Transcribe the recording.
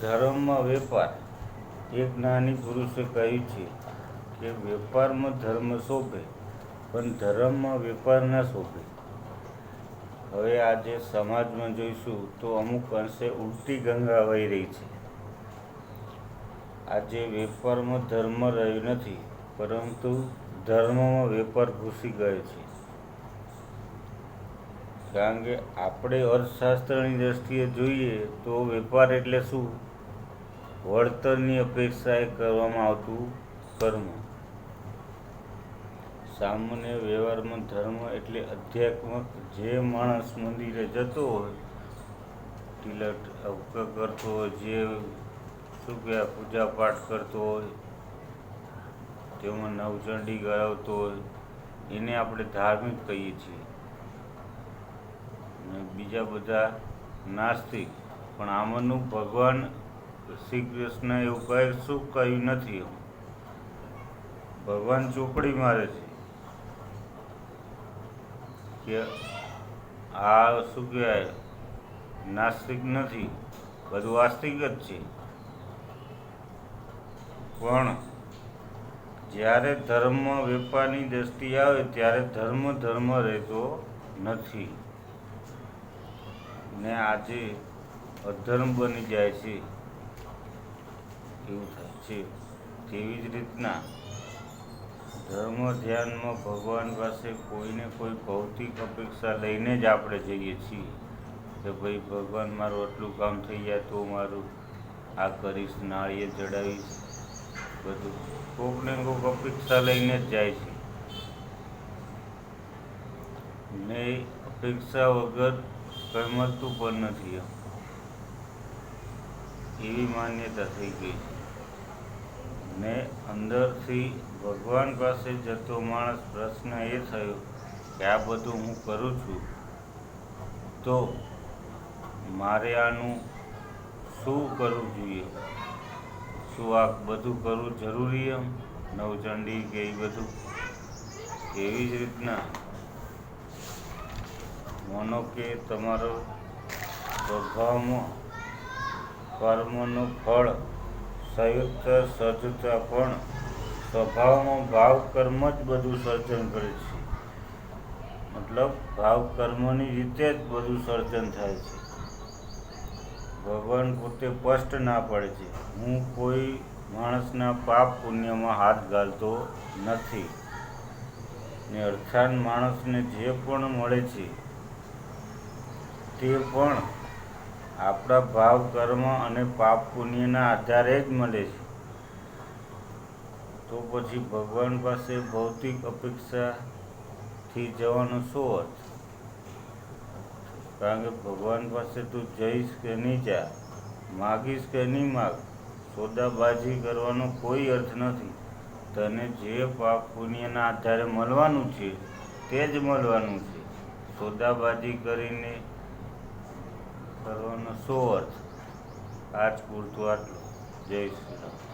ધર્મમાં વેપાર, એક નાની પુરુષે કહ્યું છે કે વેપારમાં ધર્મ શોભે, પણ ધર્મમાં વેપાર ના શોભે. હવે આજે સમાજમાં જોઈશું તો અમુક અંશે ઉલટી ગંગા વહી રહી છે. આજે વેપારમાં ધર્મ રહ્યું નથી, પરંતુ ધર્મમાં વેપાર ઘૂસી ગયો છે. કારણ કે આપણે અર્થશાસ્ત્રની દ્રષ્ટિએ જોઈએ તો વેપાર એટલે શું? વળતરની અપેક્ષાએ કરવામાં આવતું કર્મ. સામાન્ય વ્યવહારમાં ધર્મ એટલે અધ્યાત્મક જે માણસ મંદિરે જતો હોય, તિલક કરતો હોય, જે શું કહેવાય પૂજા પાઠ કરતો હોય, તેમાં નવચંડી ગળાવતો હોય, એને આપણે ધાર્મિક કહીએ છીએ. બીજા બધા નાસ્તિક. પણ આમાંનું ભગવાન શ્રી કૃષ્ણ એવું કહે શું કહ્યું નથી ભગવાન ચોપડી મારે છે કે આ શું કહેવાય, નાસ્તિક નથી, બધું વાસ્તિક જ છે. પણ જ્યારે ધર્મ વેપારની દ્રષ્ટિ આવે, ત્યારે ધર્મ ધર્મ રહેતો નથી. ને આજે અધર્મ બની જાય છે. એવું થાય છે. તેવી જ રીતના ધર્મ ધ્યાનમાં ભગવાન પાસે કોઈને કોઈ ભૌતિક અપેક્ષા લઈને જ આપણે જઈએ છીએ કે ભાઈ, ભગવાન મારું આટલું કામ થઈ જાય તો મારું આ કરીશ નાળીએ ચડાવીશ, બધું. કોકને કોક અપેક્ષા લઈને જ જાય છે. ને અપેક્ષા વગર કંઈ મળતું પણ નથી એવી માન્યતા થઈ ગઈ છે. ને અંદરથી ભગવાન પાસે જતો માણસ પ્રશ્ન એ થયો કે આ બધું હું કરું છું. તો મારે આનું શું કરવું જોઈએ? શું આ બધું કરવું જરૂરી એમ? નવચંડી કે એ બધું? એવી જ રીતના માનો કે તમારો સ્વભાવમાં કર્મનું ફળ, સંયુક્ત સજ્જતા પણ સ્વભાવમાં ભાવ કર્મ જ બધું સર્જન કરે છે. મતલબ ભાવ કર્મની રીતે જ બધું સર્જન થાય છે. ભગવાન પોતે સ્પષ્ટ ના પડે છે. હું કોઈ માણસના પાપ પુણ્યમાં હાથ ગાલતો નથી. ને અર્થાન માણસને જે પણ મળે છે તે પણ આપણા ભાવ, કર્મ અને પાપ પુણ્યના આધારે જ મળે છે. તો પછી ભગવાન પાસે ભૌતિક અપેક્ષાથી જવાનો શું અર્થ? કારણ કે ભગવાન પાસે તું જઈશ કે નહીં જા, માગીશ કે નહીં માગ, સોદાબાજી કરવાનો કોઈ અર્થ નથી. તને જે પાપ પુણ્યના આધારે મળવાનું છે, તે જ મળવાનું છે. સોદાબાજી કરીને કરવાનો સો અર્થ આજ પૂરતું આટલું. જય શ્રી રામ.